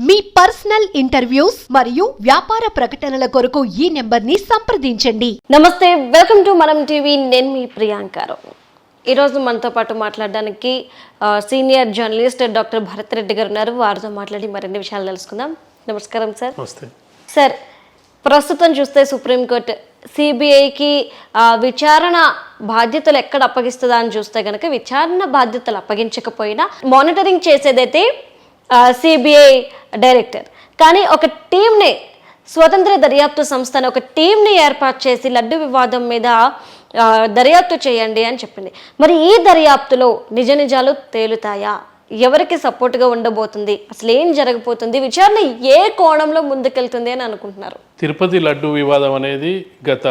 మీ personal interviews మరియు వ్యాపార ప్రకటనల కొరకు ఈ నెంబర్ని సంప్రదించండి. నమస్తే వెల్కమ్ టు మనం టీవీ. నేను మీ ప్రియాంకారు ఈరోజు మనతో పాటు మాట్లాడడానికి ఆ, senior journalist doctor Bharat Reddy garu ఉన్నారు. వారితో మాట్లాడి మరిన్ని విషయాలు తెలుసుకుందాం. నమస్కారం సార్. వస్తే సార్ ప్రస్తుతం చూస్తే సుప్రీంకోర్టు సిబిఐకి విచారణ బాధ్యతలు ఎక్కడ అప్పగిస్తుందా అని చూస్తే కనుక విచారణ బాధ్యతలు అప్పగించకపోయినా మానిటరింగ్ చేసేదైతే సిబిఐ డైరెక్టర్ కానీ ఒక టీంని స్వతంత్ర దర్యాప్తు సంస్థను ఒక టీంని ఏర్పాటు చేసి లడ్డు వివాదం మీద దర్యాప్తు చేయండి అని చెప్పింది. మరి ఈ దర్యాప్తులో నిజ నిజాలు తేలుతాయా? ఎవరికి సపోర్ట్గా ఉండబోతుంది? అసలు ఏం జరగబోతుంది? విచారణ ఏ కోణంలో ముందుకెళ్తుంది అని అనుకుంటున్నారు? తిరుపతి లడ్డు వివాదం అనేది గత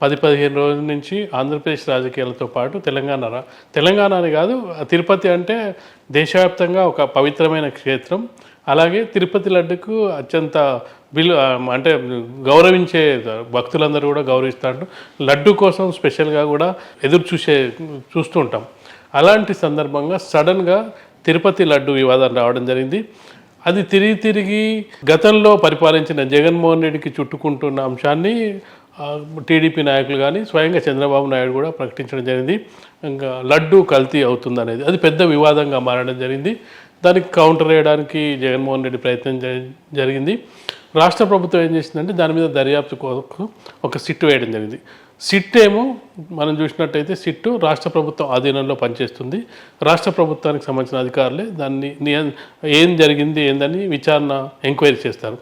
పది పదిహేను రోజుల నుంచి ఆంధ్రప్రదేశ్ రాజకీయాలతో పాటు తెలంగాణ తెలంగాణ అని కాదు తిరుపతి అంటే దేశవ్యాప్తంగా ఒక పవిత్రమైన క్షేత్రం. అలాగే తిరుపతి లడ్డుకు అత్యంత విలు అంటే గౌరవించే భక్తులందరూ కూడా గౌరవిస్తారు లడ్డు కోసం స్పెషల్గా కూడా ఎదురు చూసే చూస్తూ ఉంటాం. అలాంటి సందర్భంగా సడన్గా తిరుపతి లడ్డు వివాదం రావడం జరిగింది. అది తిరిగి తిరిగి గతంలో పరిపాలించిన జగన్మోహన్ రెడ్డికి చుట్టుకుంటున్న అంశాన్ని టీడీపీ నాయకులు కానీ స్వయంగా చంద్రబాబు నాయుడు కూడా ప్రకటించడం జరిగింది. ఇంకా లడ్డు కల్తీ అవుతుంది అనేది అది పెద్ద వివాదంగా మారడం జరిగింది. దానికి కౌంటర్ వేయడానికి జగన్మోహన్ రెడ్డి ప్రయత్నం జరి- జరిగింది. రాష్ట్ర ప్రభుత్వం ఏం చేసిందంటే దాని మీద దర్యాప్తు కోసం ఒక సిట్ వేయడం జరిగింది. సిట్ ఏమో మనం చూసినట్టయితే సిట్టు రాష్ట్ర ప్రభుత్వం ఆధీనంలో పనిచేస్తుంది. రాష్ట్ర ప్రభుత్వానికి సంబంధించిన అధికారులే దాన్ని ఏం జరిగింది ఏందని విచారణ ఎంక్వైరీ చేస్తారు.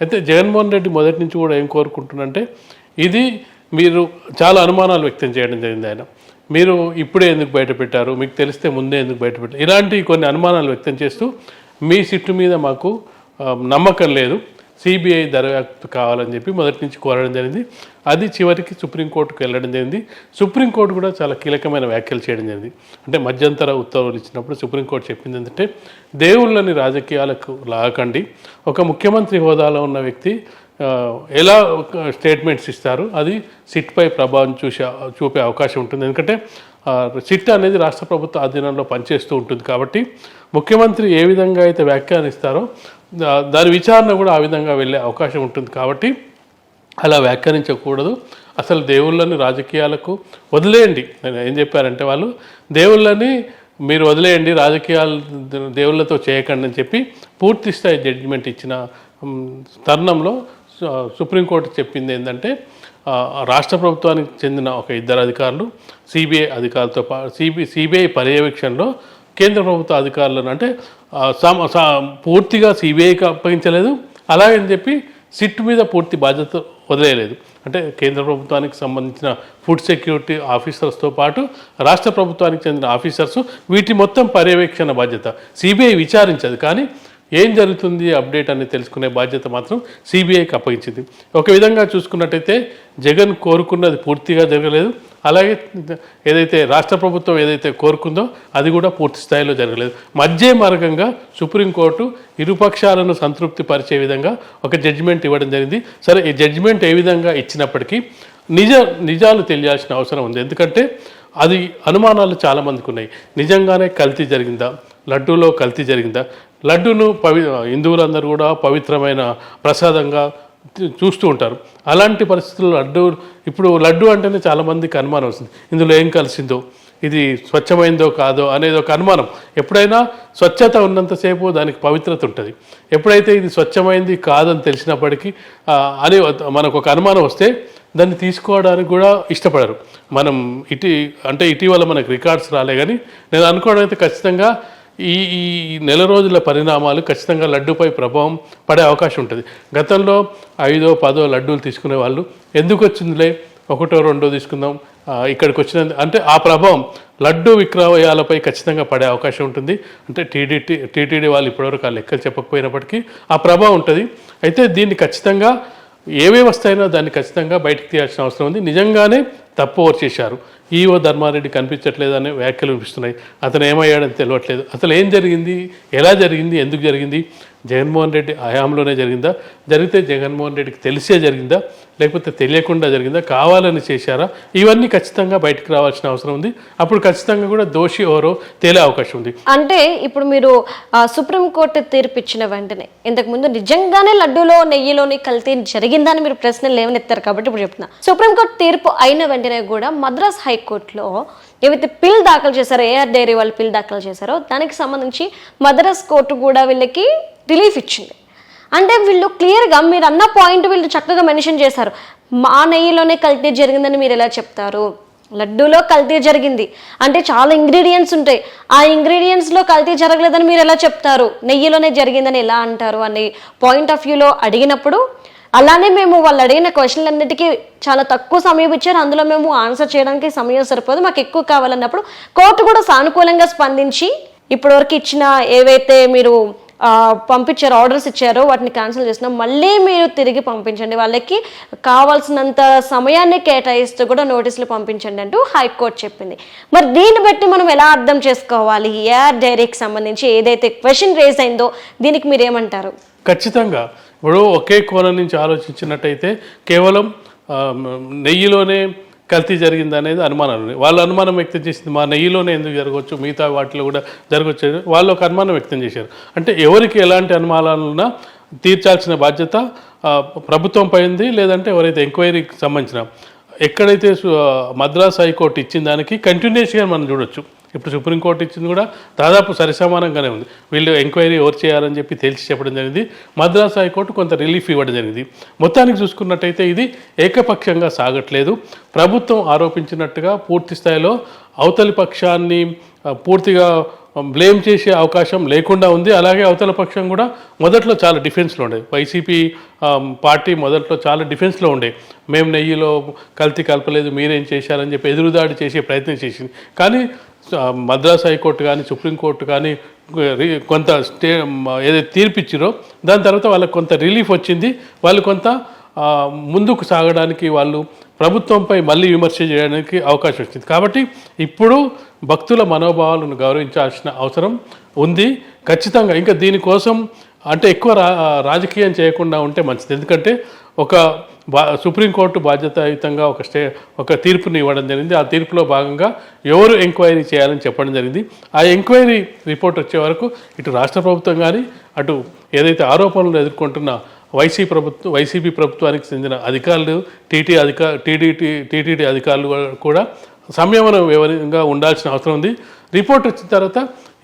అయితే జగన్మోహన్ రెడ్డి మొదటి నుంచి కూడా ఏం కోరుకుంటున్నంటే ఇది మీరు చాలా అనుమానాలు వ్యక్తం చేయడం జరిగింది ఆయన. మీరు ఇప్పుడే ఎందుకు బయటపెట్టారు? మీకు తెలిస్తే ముందే ఎందుకు బయటపెట్టారు? ఇలాంటి కొన్ని అనుమానాలు వ్యక్తం చేస్తూ మీ సిట్టు మీద మాకు నమ్మకం లేదు. సిబిఐ దర్యాప్తు కావాలని చెప్పి మొదటి నుంచి కోరడం జరిగింది. అది చివరికి సుప్రీంకోర్టుకు వెళ్ళడం జరిగింది. సుప్రీంకోర్టు కూడా చాలా కీలకమైన వ్యాఖ్యలు చేయడం జరిగింది. అంటే మధ్యంతర ఉత్తర్వులు ఇచ్చినప్పుడు సుప్రీంకోర్టు చెప్పింది ఏంటంటే దేవుళ్ళని రాజకీయాలకు లాగకండి. ఒక ముఖ్యమంత్రి హోదాలో ఉన్న వ్యక్తి ఎలా ఒక స్టేట్మెంట్స్ ఇస్తారు? అది సిట్పై ప్రభావం చూసే చూపే అవకాశం ఉంటుంది. ఎందుకంటే సిట్ అనేది రాష్ట్ర ప్రభుత్వ ఆధీనంలో పనిచేస్తూ ఉంటుంది కాబట్టి ముఖ్యమంత్రి ఏ విధంగా అయితే వ్యాఖ్యానిస్తారో దాని విచారణ కూడా ఆ విధంగా వెళ్ళే అవకాశం ఉంటుంది కాబట్టి అలా వ్యాఖ్యానించకూడదు. అసలు దేవుళ్ళని రాజకీయాలకు వదిలేయండి. నేను ఏం చెప్పారంటే వాళ్ళు దేవుళ్ళని మీరు వదిలేయండి రాజకీయాలు దేవుళ్ళతో చేయకండి అని చెప్పి పూర్తి స్థాయి జడ్జిమెంట్ ఇచ్చిన తరుణంలో సుప్రీంకోర్టు చెప్పింది ఏంటంటే రాష్ట్ర ప్రభుత్వానికి చెందిన ఒక ఇద్దరు అధికారులు సిబిఐ అధికారులతో పా సిబి సిబిఐ పర్యవేక్షణలో కేంద్ర ప్రభుత్వ అధికారులను అంటే పూర్తిగా సిబిఐకి అప్పగించలేదు. అలాగని చెప్పి సిట్ మీద పూర్తి బాధ్యత వదిలేయలేదు. అంటే కేంద్ర ప్రభుత్వానికి సంబంధించిన ఫుడ్ సెక్యూరిటీ ఆఫీసర్స్తో పాటు రాష్ట్ర ప్రభుత్వానికి చెందిన ఆఫీసర్స్ వీటి మొత్తం పర్యవేక్షణ బాధ్యత సిబిఐ విచారించదు. కానీ ఏం జరుగుతుంది అప్డేట్ అని తెలుసుకునే బాధ్యత మాత్రం సిబిఐకి అప్పగించింది. ఒక విధంగా చూసుకున్నట్టయితే జగన్ కోరుకున్నది పూర్తిగా జరగలేదు. అలాగే ఏదైతే రాష్ట్ర ప్రభుత్వం ఏదైతే కోరుకుందో అది కూడా పూర్తి స్థాయిలో జరగలేదు. మధ్య మార్గంగా సుప్రీంకోర్టు ఇరుపక్షాలను సంతృప్తి పరిచే విధంగా ఒక జడ్జిమెంట్ ఇవ్వడం జరిగింది. సరే ఈ జడ్జిమెంట్ ఏ విధంగా ఇచ్చినప్పటికీ నిజ నిజాలు తెలియాల్సిన అవసరం ఉంది. ఎందుకంటే అది అనుమానాలు చాలామందికి ఉన్నాయి. నిజంగానే కల్తీ జరిగిందా? లడ్డూలో కల్తీ జరిగిందా? లడ్డూను పవి హిందువులందరూ కూడా పవిత్రమైన ప్రసాదంగా చూస్తూ ఉంటారు. అలాంటి పరిస్థితుల్లో లడ్డు ఇప్పుడు లడ్డు అంటేనే చాలామందికి అనుమానం వస్తుంది. ఇందులో ఏం కలిసిందో? ఇది స్వచ్ఛమైందో కాదో అనేది ఒక అనుమానం. ఎప్పుడైనా స్వచ్ఛత ఉన్నంతసేపు దానికి పవిత్రత ఉంటుంది. ఎప్పుడైతే ఇది స్వచ్ఛమైంది కాదని తెలిసినప్పటికీ అని మనకు ఒక అనుమానం వస్తే దాన్ని తీసుకోవడానికి కూడా ఇష్టపడరు. మనం ఇటీ అంటే ఇటీవల మనకు రికార్డ్స్ రాలే కానీ నేను అనుకోవడం అయితే ఖచ్చితంగా ఈ ఈ నెల రోజుల పరిణామాలు ఖచ్చితంగా లడ్డూపై ప్రభావం పడే అవకాశం ఉంటుంది. గతంలో ఐదో పదో లడ్డూలు తీసుకునే వాళ్ళు ఎందుకు వచ్చిందిలే? ఒకటో రెండో తీసుకుందాం ఇక్కడికి వచ్చిన అంటే ఆ ప్రభావం లడ్డు విక్రయాలపై ఖచ్చితంగా పడే అవకాశం ఉంటుంది. అంటే టీడీటీ టీటీడీ వాళ్ళు ఇప్పటివరకు ఆ లెక్కలు చెప్పకపోయినప్పటికీ ఆ ప్రభావం ఉంటుంది. అయితే దీన్ని ఖచ్చితంగా ఏవే వస్తాయినా దాన్ని ఖచ్చితంగా బయటకు తీయాల్సిన అవసరం ఉంది. నిజంగానే తప్పు ఓవర్ చేశారు? ఈఓ ధర్మారెడ్డి కనిపించట్లేదు అనే వ్యాఖ్యలు వినిపిస్తున్నాయి. అతను ఏమయ్యాడని తెలియట్లేదు అసలు ఏం జరిగింది? ఎలా జరిగింది? ఎందుకు జరిగింది? జగన్మోహన్ రెడ్డి హయాంలోనే జరిగిందా? జరిగితే జగన్మోహన్ రెడ్డికి తెలిసే జరిగిందా? లేకపోతే తెలియకుండా జరిగిందా? కావాలని చేశారా? ఇవన్నీ ఖచ్చితంగా బయటకు రావాల్సిన అవసరం ఉంది. అప్పుడు ఖచ్చితంగా కూడా దోషి ఎవరో తేలే అవకాశం ఉంది. అంటే ఇప్పుడు మీరు సుప్రీంకోర్టు తీర్పు ఇచ్చిన వెంటనే ఇంతకుముందు నిజంగానే లడ్డూలో నెయ్యిలోని కల్తీ జరిగిందని మీరు ప్రశ్నలు లేవనెత్తారు కాబట్టి ఇప్పుడు చెప్తున్నా. సుప్రీంకోర్టు తీర్పు అయిన వెంటనే కూడా మద్రాస్ హైకోర్టులో ఏవైతే పిల్ దాఖలు చేశారో ఏఆర్ డైరీ వాళ్ళు పిల్ దాఖలు చేశారో దానికి సంబంధించి మద్రాస్ కోర్టు కూడా వీళ్ళకి రిలీఫ్ ఇచ్చింది. అంటే వీళ్ళు క్లియర్గా మీరు అన్న పాయింట్ వీళ్ళు చక్కగా మెన్షన్ చేశారు. మా నెయ్యిలోనే కల్తీ జరిగిందని మీరు ఎలా చెప్తారు? లడ్డూలో కల్తీ జరిగింది. అంటే చాలా ఇంగ్రీడియంట్స్ ఉంటాయి. ఆ ఇంగ్రీడియంట్స్లో కల్తీ జరగలేదని మీరు ఎలా చెప్తారు? నెయ్యిలోనే జరిగిందని ఎలా అంటారు? అనే పాయింట్ ఆఫ్ వ్యూలో అడిగినప్పుడు అలానే మేము వాళ్ళు అడిగిన క్వశ్చన్లన్నిటికీ చాలా తక్కువ సమయం ఇచ్చారు. అందులో మేము ఆన్సర్ చేయడానికి సమయం సరిపోదు. మాకు ఎక్కువ కావాలన్నప్పుడు కోర్టు కూడా సానుకూలంగా స్పందించి ఇప్పటివరకు ఇచ్చిన ఏవైతే మీరు పంపించారు ఆర్డర్స్ ఇచ్చారో వాటిని క్యాన్సిల్ చేసినా మళ్ళీ మీరు తిరిగి పంపించండి. వాళ్ళకి కావాల్సినంత సమయాన్ని కేటాయిస్తూ కూడా నోటీసులు పంపించండి అంటూ హైకోర్టు చెప్పింది. మరి దీన్ని బట్టి మనం ఎలా అర్థం చేసుకోవాలి? ఏఆర్ డైరీకి సంబంధించి ఏదైతే క్వశ్చన్ రేజ్ అయిందో దీనికి మీరు ఏమంటారు? ఖచ్చితంగా. ఇప్పుడు ఒకే కోణం నుంచి ఆలోచించినట్టయితే కేవలం నెయ్యిలోనే కల్తీ జరిగింది అనేది అనుమానాలు ఉన్నాయి వాళ్ళు అనుమానం వ్యక్తం చేసింది మా నెయ్యిలోనే ఎందుకు జరగవచ్చు? మిగతా వాటిలో కూడా జరగవచ్చు వాళ్ళు ఒక అనుమానం వ్యక్తం చేశారు. అంటే ఎవరికి ఎలాంటి అనుమానాలున్నా తీర్చాల్సిన బాధ్యత ప్రభుత్వం ప్రభుత్వంపై ఉంది లేదంటే ఎవరైతే ఎంక్వైరీకి సంబంధించిన ఎక్కడైతే మద్రాస్ హైకోర్టు ఇచ్చిన దానికి కంటిన్యూస్గా మనం చూడొచ్చు. ఇప్పుడు సుప్రీంకోర్టు ఇచ్చింది కూడా దాదాపు సరిసమానంగానే ఉంది. వీళ్ళు ఎంక్వైరీ ఎవరు చేయాలని చెప్పి తేల్చి చెప్పడం జరిగింది. మద్రాస్ హైకోర్టు కొంత రిలీఫ్ ఇవ్వడం జరిగింది. మొత్తానికి చూసుకున్నట్టయితే ఇది ఏకపక్షంగా సాగట్లేదు. ప్రభుత్వం ఆరోపించినట్టుగా పూర్తి స్థాయిలో అవతలి పక్షాన్ని పూర్తిగా బ్లేమ్ చేసే అవకాశం లేకుండా ఉంది. అలాగే అవతల పక్షం కూడా మొదట్లో చాలా డిఫెన్స్లో ఉండే. వైసీపీ పార్టీ మొదట్లో చాలా డిఫెన్స్లో ఉండే. మేము నెయ్యిలో కల్తీ కలపలేదు మీరేం చేశారని చెప్పి ఎదురుదాడి చేసే ప్రయత్నం చేసింది. కానీ మద్రాస్ హైకోర్టు కానీ సుప్రీంకోర్టు కానీ రి- కొంత స్టే ఏదైతే తీర్పిచ్చిరో దాని తర్వాత వాళ్ళకి కొంత రిలీఫ్ వచ్చింది. వాళ్ళు కొంత ముందుకు సాగడానికి వాళ్ళు ప్రభుత్వంపై మళ్ళీ విమర్శ చేయడానికి అవకాశం వచ్చింది. కాబట్టి ఇప్పుడు భక్తుల మనోభావాలను గౌరవించాల్సిన అవసరం ఉంది. ఖచ్చితంగా ఇంకా దీనికోసం అంటే ఎక్కువ రా రాజకీయం చేయకుండా ఉంటే మంచిది. ఎందుకంటే ఒక బా సుప్రీంకోర్టు బాధ్యతాయుతంగా ఒక స్టే ఒక తీర్పుని ఇవ్వడం జరిగింది. ఆ తీర్పులో భాగంగా ఎవరు ఎంక్వైరీ చేయాలని చెప్పడం జరిగింది. ఆ ఎంక్వైరీ రిపోర్ట్ వచ్చే వరకు ఇటు రాష్ట్ర ప్రభుత్వం కానీ అటు ఏదైతే ఆరోపణలు ఎదుర్కొంటున్న వైసీ ప్రభుత్వం వైసీపీ ప్రభుత్వానికి చెందిన అధికారులు టీటీ అధికా టీడీటీ టీటీడీ అధికారులు కూడా సంయమనం వివరంగా ఉండాల్సిన అవసరం ఉంది. రిపోర్ట్ వచ్చిన తర్వాత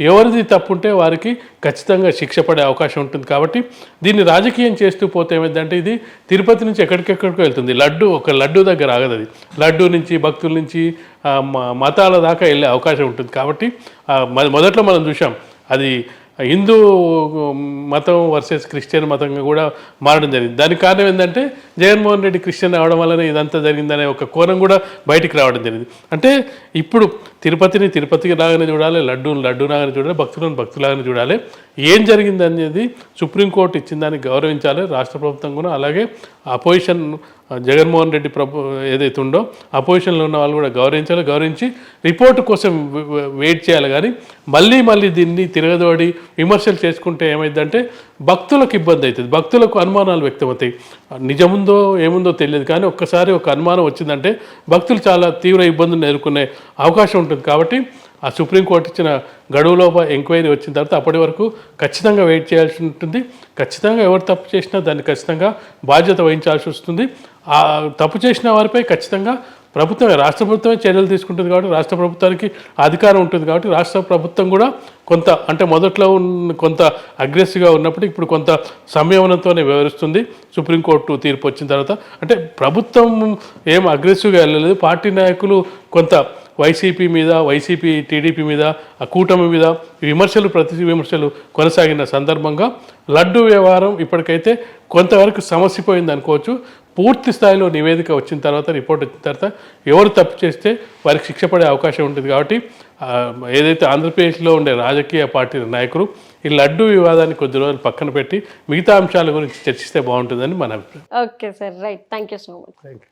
ఎవరిది తప్పుంటే వారికి ఖచ్చితంగా శిక్ష పడే అవకాశం ఉంటుంది కాబట్టి దీన్ని రాజకీయం చేస్తూ పోతే ఏమైందంటే ఇది తిరుపతి నుంచి ఎక్కడికెక్కడికో వెళ్తుంది. లడ్డు ఒక లడ్డు దగ్గర ఆగదు అది. లడ్డు నుంచి భక్తుల నుంచి మతాల దాకా వెళ్ళే అవకాశం ఉంటుంది కాబట్టి మొదట్లో మనం చూసాం అది హిందూ మతం వర్సెస్ క్రిస్టియన్ మతంగా కూడా మారడం జరిగింది. దానికి కారణం ఏంటంటే జగన్మోహన్ రెడ్డి క్రిస్టియన్ అవడం వల్లనే ఇదంతా జరిగిందనే ఒక కోణం కూడా బయటికి రావడం జరిగింది. అంటే ఇప్పుడు తిరుపతిని తిరుపతికి లాగానే చూడాలి లడ్డూని లడ్డు లాగానే చూడాలి భక్తులను భక్తులాగానే చూడాలి. ఏం జరిగింది అనేది సుప్రీంకోర్టు ఇచ్చిన దాన్ని గౌరవించాలి. రాష్ట్ర ప్రభుత్వం కూడా అలాగే అపోజిషన్ జగన్మోహన్ రెడ్డి ప్రభు ఏదైతే ఉందో అపోజిషన్లో ఉన్న వాళ్ళు కూడా గౌరవించాలి. గౌరవించి రిపోర్ట్ కోసం వెయిట్ చేయాలి. కానీ మళ్ళీ మళ్ళీ దీన్ని తిరగదోడి విమర్శలు చేసుకుంటే ఏమైందంటే భక్తులకు ఇబ్బంది అవుతుంది. భక్తులకు అనుమానాలు వ్యక్తమవుతాయి. నిజముందో ఏముందో తెలియదు. కానీ ఒక్కసారి ఒక అనుమానం వచ్చిందంటే భక్తులు చాలా తీవ్ర ఇబ్బందులు ఎదుర్కొనే అవకాశం ఉంటుంది. కాబట్టి ఆ సుప్రీంకోర్టు ఇచ్చిన గడువులోప ఎంక్వైరీ వచ్చిన తర్వాత అప్పటి వరకు ఖచ్చితంగా వెయిట్ చేయాల్సి ఉంటుంది. ఖచ్చితంగా ఎవరు తప్పు చేసినా దాన్ని ఖచ్చితంగా బాధ్యత వహించాల్సి వస్తుంది. ఆ తప్పు చేసిన వారిపై ఖచ్చితంగా ప్రభుత్వమే రాష్ట్ర ప్రభుత్వమే చర్యలు తీసుకుంటుంది కాబట్టి రాష్ట్ర ప్రభుత్వానికి అధికారం ఉంటుంది కాబట్టి రాష్ట్ర ప్రభుత్వం కూడా కొంత అంటే మొదట్లో ఉన్న కొంత అగ్రెసివ్గా ఉన్నప్పుడు ఇప్పుడు కొంత సంయమనంతోనే వ్యవహరిస్తుంది. సుప్రీంకోర్టు తీర్పు వచ్చిన తర్వాత. అంటే ప్రభుత్వం ఏం అగ్రెసివ్గా వెళ్ళలేదు. పార్టీ నాయకులు కొంత వైసీపీ మీద వైసీపీ టీడీపీ మీద ఆ కూటమి మీద విమర్శలు ప్రతి విమర్శలు కొనసాగిన సందర్భంగా లడ్డు వ్యవహారం ఇప్పటికైతే కొంతవరకు సమసిపోయింది అనుకోవచ్చు. పూర్తి స్థాయిలో నివేదిక వచ్చిన తర్వాత రిపోర్ట్ వచ్చిన తర్వాత ఎవరు తప్పు చేస్తే వారికి శిక్ష పడే అవకాశం ఉంటుంది కాబట్టి ఏదైతే ఆంధ్రప్రదేశ్లో ఉండే రాజకీయ పార్టీ నాయకులు ఈ లడ్డు వివాదాన్ని కొద్ది రోజులు పక్కన పెట్టి మిగతా అంశాల గురించి చర్చిస్తే బాగుంటుందని మన అభిప్రాయం. Okay sir right thank you so much thank you